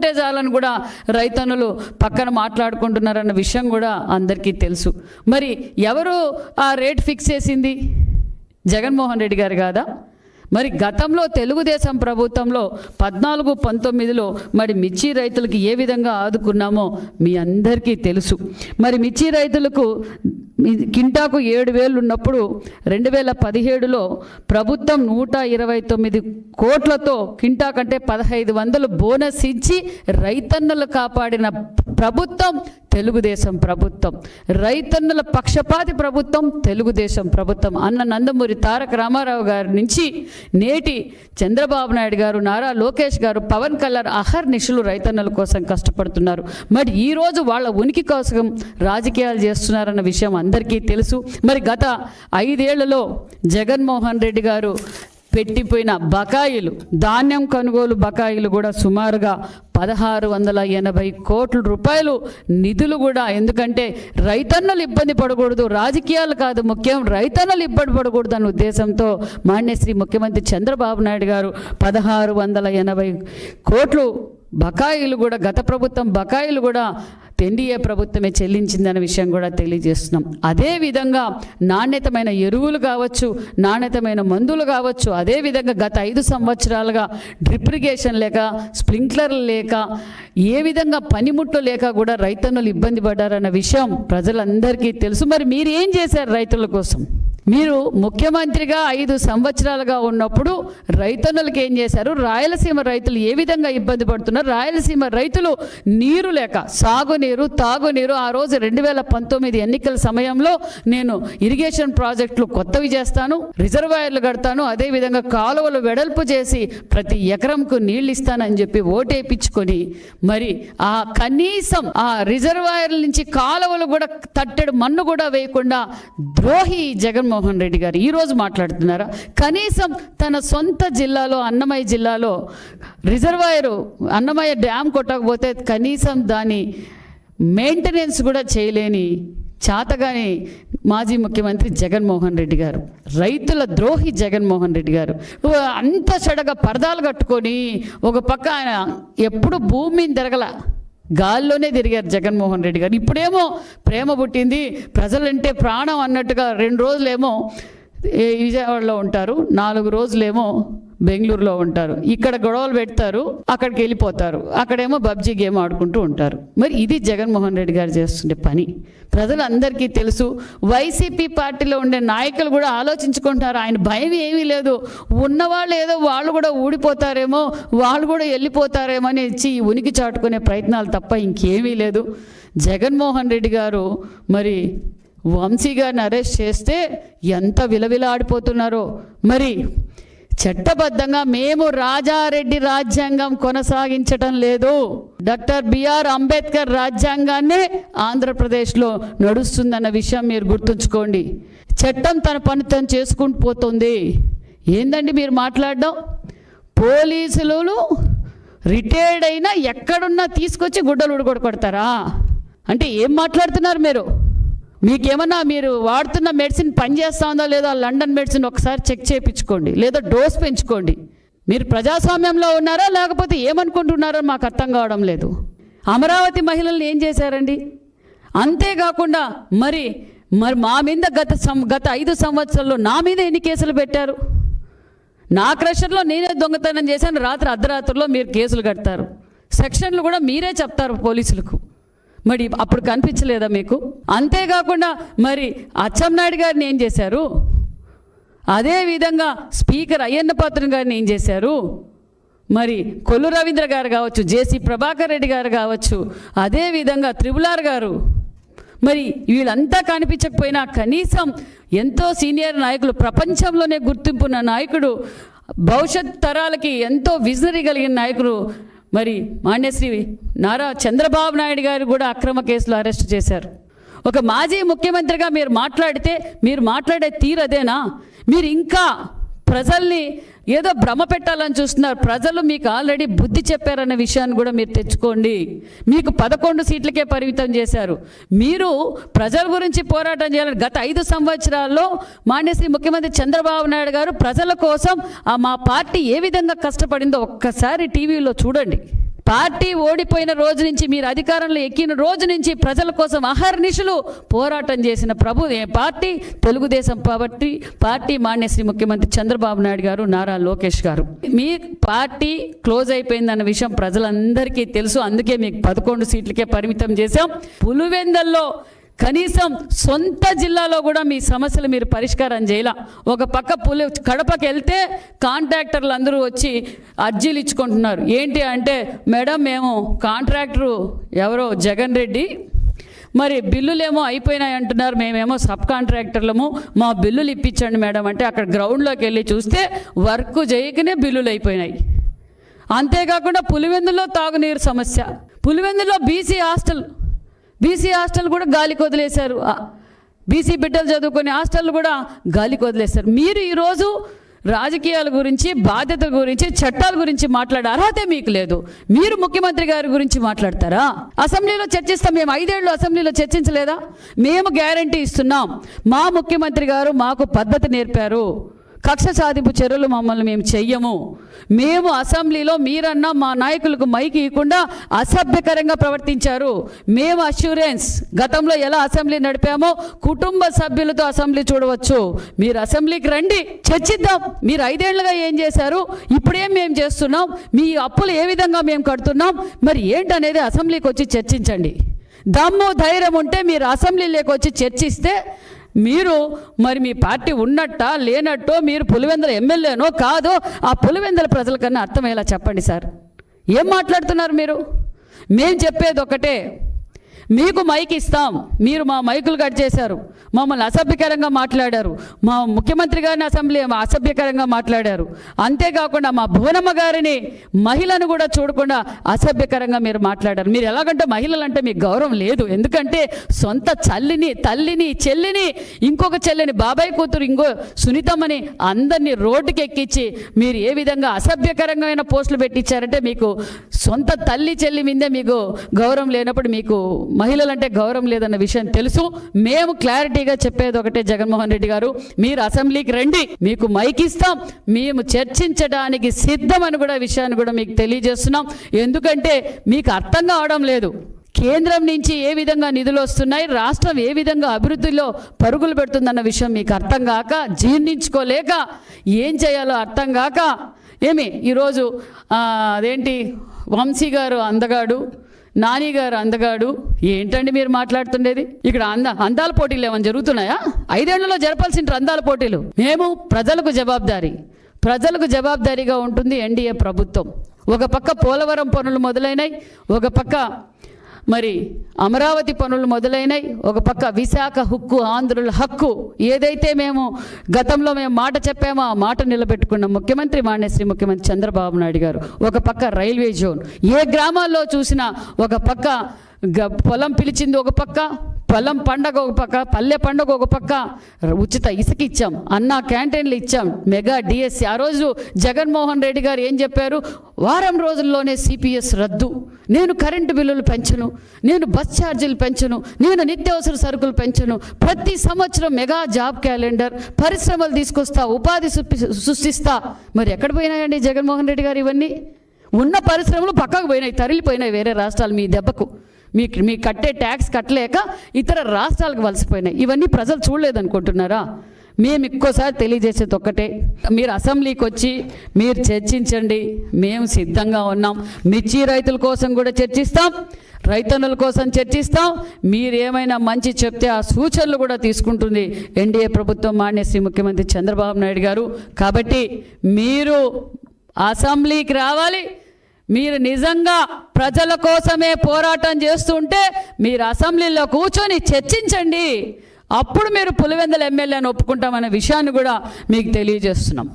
ఉంటే చాలని కూడా రైతన్నులు పక్కన మాట్లాడుకుంటున్నారన్న విషయం కూడా అందరికీ తెలుసు. మరి ఎవరు ఆ రేట్ ఫిక్స్ చేసింది? జగన్మోహన్ రెడ్డి గారు కాదా? మరి గతంలో తెలుగుదేశం ప్రభుత్వంలో పద్నాలుగు పంతొమ్మిదిలో మరి మిర్చి రైతులకు ఏ విధంగా ఆదుకున్నామో మీ అందరికీ తెలుసు. మరి మిర్చి రైతులకు కింటాకు ఏడు వేలు ఉన్నప్పుడు రెండు వేల పదిహేడులో ప్రభుత్వం నూట ఇరవై తొమ్మిది కోట్లతో కింటా కంటే పదహైదు వందలు బోనస్ ఇచ్చి రైతన్నులు కాపాడిన ప్రభుత్వం తెలుగుదేశం ప్రభుత్వం. రైతన్నుల పక్షపాతి ప్రభుత్వం తెలుగుదేశం ప్రభుత్వం. అన్న నందమూరి తారక రామారావు గారి నుంచి నేటి చంద్రబాబు నాయుడు గారు నారా లోకేష్ గారు పవన్ కళ్యాణ్ అహర్నిశలు రైతన్నుల కోసం కష్టపడుతున్నారు. మరి ఈరోజు వాళ్ళ ఉనికి కోసం రాజకీయాలు చేస్తున్నారన్న విషయం అందరికీ తెలుసు. మరి గత ఐదేళ్ళలో జగన్మోహన్ రెడ్డి గారు పెట్టిపోయిన బకాయిలు ధాన్యం కొనుగోలు బకాయిలు కూడా సుమారుగా పదహారు వందల ఎనభై కోట్ల రూపాయలు నిధులు కూడా. ఎందుకంటే రైతన్నలు ఇబ్బంది పడకూడదు. రాజకీయాలు కాదు ముఖ్యం. రైతన్నలు ఇబ్బంది పడకూడదు అన్న ఉద్దేశంతో మాన్యశ్రీ ముఖ్యమంత్రి చంద్రబాబు నాయుడు గారు పదహారు వందల ఎనభై కోట్లు బకాయిలు కూడా గత ప్రభుత్వం బకాయిలు కూడా ఎన్డీఏ ప్రభుత్వమే చెల్లించిందనే విషయం కూడా తెలియజేస్తున్నాం. అదేవిధంగా నాణ్యతమైన ఎరువులు కావచ్చు నాణ్యతమైన మందులు కావచ్చు అదేవిధంగా గత ఐదు సంవత్సరాలుగా డ్రిప్రిగేషన్ లేక స్ప్రింక్లర్లు లేక ఏ విధంగా పనిముట్లు లేక కూడా రైతన్నులు ఇబ్బంది పడ్డారన్న విషయం ప్రజలందరికీ తెలుసు. మరి మీరు ఏం చేశారు రైతుల కోసం? మీరు ముఖ్యమంత్రిగా ఐదు సంవత్సరాలుగా ఉన్నప్పుడు రైతన్నులకు ఏం చేశారు? రాయలసీమ రైతులు ఏ విధంగా ఇబ్బంది పడుతున్నారు? రాయలసీమ రైతులు నీరు లేక సాగునీరు తాగునీరు ఆ రోజు రెండు వేల పంతొమ్మిది ఎన్నికల సమయంలో నేను ఇరిగేషన్ ప్రాజెక్టులు కొత్తవి చేస్తాను రిజర్వాయర్లు కడతాను అదేవిధంగా కాలువలు వెడల్పు చేసి ప్రతి ఎకరంకు నీళ్ళు ఇస్తానని చెప్పి ఓటేపించుకొని మరి ఆ కనీసం ఆ రిజర్వాయర్ల నుంచి కాలువలు కూడా తట్టెడు మన్ను కూడా వేయకుండా ద్రోహి జగన్ జగన్మోహన్ రెడ్డి గారు ఈరోజు మాట్లాడుతున్నారా? కనీసం తన సొంత జిల్లాలో అన్నమయ్య జిల్లాలో రిజర్వాయరు అన్నమయ్య డ్యామ్ కొట్టకపోతే కనీసం దాని మెయింటెనెన్స్ కూడా చేయలేని చాతగాని మాజీ ముఖ్యమంత్రి జగన్మోహన్ రెడ్డి గారు రైతుల ద్రోహి జగన్మోహన్ రెడ్డి గారు. అంత చెడగా పరదాలు కట్టుకొని ఒక పక్క ఆయన ఎప్పుడు భూమిని తిరగల. గాల్లోనే తిరిగారు జగన్మోహన్ రెడ్డి గారు. ఇప్పుడేమో ప్రేమ పుట్టింది ప్రజలంటే ప్రాణం అన్నట్టుగా రెండు రోజులేమో విజయవాడలో ఉంటారు. నాలుగు రోజులేమో బెంగళూరులో ఉంటారు. ఇక్కడ గొడవలు పెడతారు అక్కడికి వెళ్ళిపోతారు. అక్కడేమో పబ్జీ గేమ్ ఆడుకుంటూ ఉంటారు. మరి ఇది జగన్మోహన్ రెడ్డి గారు చేస్తుండే పని. ప్రజలందరికీ తెలుసు వైసీపీ పార్టీలో ఉండే నాయకులు కూడా ఆలోచించుకుంటారు ఆయన భయం ఏమీ లేదు. ఉన్నవాళ్ళు ఏదో వాళ్ళు కూడా ఊడిపోతారేమో వాళ్ళు కూడా వెళ్ళిపోతారేమో అని ఇచ్చి ఉనికి చాటుకునే ప్రయత్నాలు తప్ప ఇంకేమీ లేదు. జగన్మోహన్ రెడ్డి గారు మరి వంశీ గారిని అరెస్ట్ చేస్తే ఎంత విలవిలాడిపోతున్నారో. మరి చట్టబద్ధంగా మేము రాజారెడ్డి రాజ్యాంగం కొనసాగించటం లేదు. డాక్టర్ బిఆర్ అంబేద్కర్ రాజ్యాంగాన్నే ఆంధ్రప్రదేశ్లో నడుస్తుందన్న విషయం మీరు గుర్తుంచుకోండి. చట్టం తన పని తను చేసుకుంటూ పోతుంది. ఏందండి మీరు మాట్లాడడం? పోలీసులు రిటైర్డ్ అయినా ఎక్కడున్నా తీసుకొచ్చి గుడ్డలు ఉడగొడతారా అంటే ఏం మాట్లాడుతున్నారు మీరు? మీకేమన్నా మీరు వాడుతున్న మెడిసిన్ పనిచేస్తా ఉందో లేదో లండన్ మెడిసిన్ ఒకసారి చెక్ చేయించుకోండి లేదా డోస్ పెంచుకోండి. మీరు ప్రజాస్వామ్యంలో ఉన్నారా లేకపోతే ఏమనుకుంటున్నారో మాకు అర్థం కావడం లేదు. అమరావతి మహిళల్ని ఏం చేశారండి? అంతేకాకుండా మరి మరి మా మీద గత సం గత ఐదు సంవత్సరాల్లో నా మీద ఎన్ని కేసులు పెట్టారు? నా క్రషర్లో నేనే దొంగతనం చేశాను రాత్రి అర్ధరాత్రిలో మీరు కేసులు కడతారు. సెక్షన్లు కూడా మీరే చెప్తారు పోలీసులకు. మరి అప్పుడు కనిపించలేదా మీకు? అంతేకాకుండా మరి అచ్చెన్నాయుడు గారిని ఏం చేశారు? అదే విధంగా స్పీకర్ అయ్యన్న పాత్ర గారిని ఏం చేశారు? మరి కొల్లు రవీంద్ర గారు కావచ్చు జేసీ ప్రభాకర్ రెడ్డి గారు కావచ్చు అదే విధంగా త్రిబులార్ గారు. మరి వీళ్ళంతా కనిపించకపోయినా కనీసం ఎంతో సీనియర్ నాయకులు ప్రపంచంలోనే గుర్తింపున్న నాయకుడు భవిష్యత్ తరాలకి ఎంతో విజనరీ కలిగిన నాయకుడు మరి మాన్యశ్రీ నారా చంద్రబాబు నాయుడు గారు కూడా అక్రమ కేసులో అరెస్ట్ చేశారు. ఒక మాజీ ముఖ్యమంత్రిగా మీరు మాట్లాడితే మీరు మాట్లాడే తీరు అదేనా? మీరు ఇంకా ప్రజల్ని ఏదో భ్రమ పెట్టాలని చూస్తున్నారు. ప్రజలు మీకు ఆల్రెడీ బుద్ధి చెప్పారన్న విషయాన్ని కూడా మీరు తెచ్చుకోండి. మీకు పదకొండు సీట్లకే పరిమితం చేశారు. మీరు ప్రజల గురించి పోరాటం చేయాలని గత ఐదు సంవత్సరాల్లో మాన్యశ్రీ ముఖ్యమంత్రి చంద్రబాబు నాయుడు గారు ప్రజల కోసం ఆ మా పార్టీ ఏ విధంగా కష్టపడిందో ఒక్కసారి టీవీలో చూడండి. పార్టీ ఓడిపోయిన రోజు నుంచి మీరు అధికారంలో ఎక్కిన రోజు నుంచి ప్రజల కోసం అహర్నిశలు పోరాటం చేసిన ప్రభు పార్టీ? తెలుగుదేశం పార్టీ పార్టీ మాన్యశ్రీ ముఖ్యమంత్రి చంద్రబాబు నాయుడు గారు నారా లోకేష్ గారు. మీ పార్టీ క్లోజ్ అయిపోయిందన్న విషయం ప్రజలందరికీ తెలుసు. అందుకే మీకు పదకొండు సీట్లకే పరిమితం చేశాం. పులివెందల్లో కనీసం సొంత జిల్లాలో కూడా మీ సమస్యలు మీరు పరిష్కారం చేయాల. ఒక పక్క పులి కడపకి వెళ్తే కాంట్రాక్టర్లు అందరూ వచ్చి అర్జీలు ఇచ్చుకుంటున్నారు. ఏంటి అంటే మేడం మేము కాంట్రాక్టరు ఎవరో జగన్ రెడ్డి. మరి బిల్లులేమో అయిపోయినాయి అంటున్నారు. మేమేమో సబ్ కాంట్రాక్టర్లము. మా బిల్లులు ఇప్పించండి మేడం అంటే అక్కడ గ్రౌండ్లోకి వెళ్ళి చూస్తే వర్క్ చేయకనే బిల్లులు అయిపోయినాయి. అంతేకాకుండా పులివెందులో తాగునీరు సమస్య. పులివెందులో బీసీ హాస్టల్ బీసీ హాస్టల్ కూడా గాలికి వదిలేశారు బీసీ బిడ్డలు చదువుకునే హాస్టల్ కూడా గాలికి వదిలేశారు మీరు ఈరోజు రాజకీయాల గురించి బాధ్యతల గురించి చట్టాల గురించి మాట్లాడే అర్హత మీకు లేదు. మీరు ముఖ్యమంత్రి గారి గురించి మాట్లాడతారా? అసెంబ్లీలో చర్చిస్తాం మేము. ఐదేళ్ళు అసెంబ్లీలో చర్చించలేదా? మేము గ్యారంటీ ఇస్తున్నాం. మా ముఖ్యమంత్రి గారు మాకు పద్ధతి నేర్పారు. కక్ష సాధింపు చర్యలు మమ్మల్ని మేము చెయ్యము. మేము అసెంబ్లీలో మీరన్నా మా నాయకులకు మైకి ఇవ్వకుండా అసభ్యకరంగా ప్రవర్తించారు. మేము అష్యూరెన్స్ గతంలో ఎలా అసెంబ్లీ నడిపామో కుటుంబ సభ్యులతో అసెంబ్లీ చూడవచ్చు. మీరు అసెంబ్లీకి రండి చర్చిద్దాం. మీరు ఐదేళ్ళుగా ఏం చేశారు? ఇప్పుడేం మేము చేస్తున్నాం? మీ అప్పులు ఏ విధంగా మేము కడుతున్నాం? మరి ఏంటనేది అసెంబ్లీకి వచ్చి చర్చించండి. దమ్ము ధైర్యం ఉంటే మీరు అసెంబ్లీలోకి వచ్చి చర్చిస్తే మీరు మరి మీ పార్టీ ఉన్నట్ట లేనట్టో మీరు పులివెందుల ఎమ్మెల్యేనో కాదో ఆ పులివెందుల ప్రజలకన్నా అర్థమయ్యేలా చెప్పండి సార్. ఏం మాట్లాడుతున్నారు మీరు? మేము చెప్పేది ఒకటే మీకు మైక్ ఇస్తాం. మీరు మా మైకులు కట్ చేశారు. మమ్మల్ని అసభ్యకరంగా మాట్లాడారు. మా ముఖ్యమంత్రి గారిని అసెంబ్లీ అసభ్యకరంగా మాట్లాడారు. అంతేకాకుండా మా భువనమ్మ గారిని మహిళను కూడా చూడకుండా అసభ్యకరంగా మీరు మాట్లాడారు. మీరు ఎలాగంటే మహిళలు అంటే మీకు గౌరవం లేదు. ఎందుకంటే సొంత చల్లిని తల్లిని చెల్లిని ఇంకొక చెల్లిని బాబాయ్ కూతురు ఇంకో సునీతమ్మని అందరినీ రోడ్డుకి ఎక్కించి మీరు ఏ విధంగా అసభ్యకరంగా పోస్టులు పెట్టించారంటే మీకు సొంత తల్లి చెల్లి మీదే మీకు గౌరవం లేనప్పుడు మీకు మహిళలంటే గౌరవం లేదన్న విషయం తెలుసు. మేము క్లారిటీగా చెప్పేది ఒకటే జగన్మోహన్ రెడ్డి గారు. మీరు అసెంబ్లీకి రండి మీకు మైక్ ఇస్తాం. మేము చర్చించడానికి సిద్ధం అని కూడా విషయాన్ని కూడా మీకు తెలియజేస్తున్నాం. ఎందుకంటే మీకు అర్థం కావడం లేదు. కేంద్రం నుంచి ఏ విధంగా నిధులు వస్తున్నాయి రాష్ట్రం ఏ విధంగా అభివృద్ధిలో పరుగులు పెడుతుందన్న విషయం మీకు అర్థం కాక జీర్ణించుకోలేక ఏం చేయాలో అర్థం కాక ఏమి ఈరోజు అదేంటి వంశీ గారు అందగాడు నానిగారు అందగాడు ఏంటండి మీరు మాట్లాడుతుండేది? ఇక్కడ అంద అందాల పోటీలు ఏమైనా జరుగుతున్నాయా? ఐదేళ్ళలో జరపాల్సిన అందాల పోటీలు. మేము ప్రజలకు జవాబుదారీ. ప్రజలకు జవాబుదారీగా ఉంటుంది ఎన్డీఏ ప్రభుత్వం. ఒక పక్క పోలవరం పనులు మొదలైనాయి ఒక పక్క మరి అమరావతి పనులు మొదలైనాయి ఒక పక్క విశాఖ హుక్కు ఆంధ్రుల హక్కు ఏదైతే మేము గతంలో మేము మాట చెప్పామో ఆ మాట నిలబెట్టుకున్న. ముఖ్యమంత్రి మాన్యశ్రీ ముఖ్యమంత్రి చంద్రబాబు నాయుడు గారు. ఒక పక్క రైల్వే జోన్. ఏ గ్రామాల్లో చూసినా ఒక పక్క గ- పొలం పిలిచింది ఒక పక్క పొలం పండగ ఒక పక్క పల్లె పండగ ఒక పక్క. ఉచిత ఇసుక ఇచ్చాం అన్న క్యాంటీన్లు ఇచ్చాం మెగా డిఎస్సి. ఆ రోజు జగన్మోహన్ రెడ్డి గారు ఏం చెప్పారు? వారం రోజుల్లోనే సిపిఎస్ రద్దు. నేను కరెంటు బిల్లులు పెంచను నేను బస్ ఛార్జీలు పెంచను నేను నిత్యావసర సరుకులు పెంచను. ప్రతి సంవత్సరం మెగా జాబ్ క్యాలెండర్ పరిశ్రమలు తీసుకొస్తా ఉపాధి సృష్టిస్తా. మరి ఎక్కడ పోయినాయండి జగన్మోహన్ రెడ్డి గారు ఇవన్నీ? ఉన్న పరిశ్రమలు పక్కకు పోయినాయి తరలిపోయినాయి వేరే రాష్ట్రాలు మీ దెబ్బకు. మీ మీ కట్టే ట్యాక్స్ కట్టలేక ఇతర రాష్ట్రాలకు వలసిపోయినాయి. ఇవన్నీ ప్రజలు చూడలేదనుకుంటున్నారా? మేము ఇంకోసారి తెలియజేసేది ఒక్కటే. మీరు అసెంబ్లీకి వచ్చి మీరు చర్చించండి. మేము సిద్ధంగా ఉన్నాం. మిర్చి రైతుల కోసం కూడా చర్చిస్తాం. రైతన్నుల కోసం చర్చిస్తాం. మీరు ఏమైనా మంచి చెప్తే ఆ సూచనలు కూడా తీసుకుంటుంది ఎన్డీఏ ప్రభుత్వం మాన్యశ్రీ ముఖ్యమంత్రి చంద్రబాబు నాయుడు గారు. కాబట్టి మీరు అసెంబ్లీకి రావాలి. మీరు నిజంగా ప్రజల కోసమే పోరాటం చేస్తుంటే మీరు అసెంబ్లీలో కూర్చొని చర్చించండి. అప్పుడు మీరు పులివెందుల ఎమ్మెల్యేని ఒప్పుకుంటామనే విషయాన్ని కూడా మీకు తెలియజేస్తున్నాం.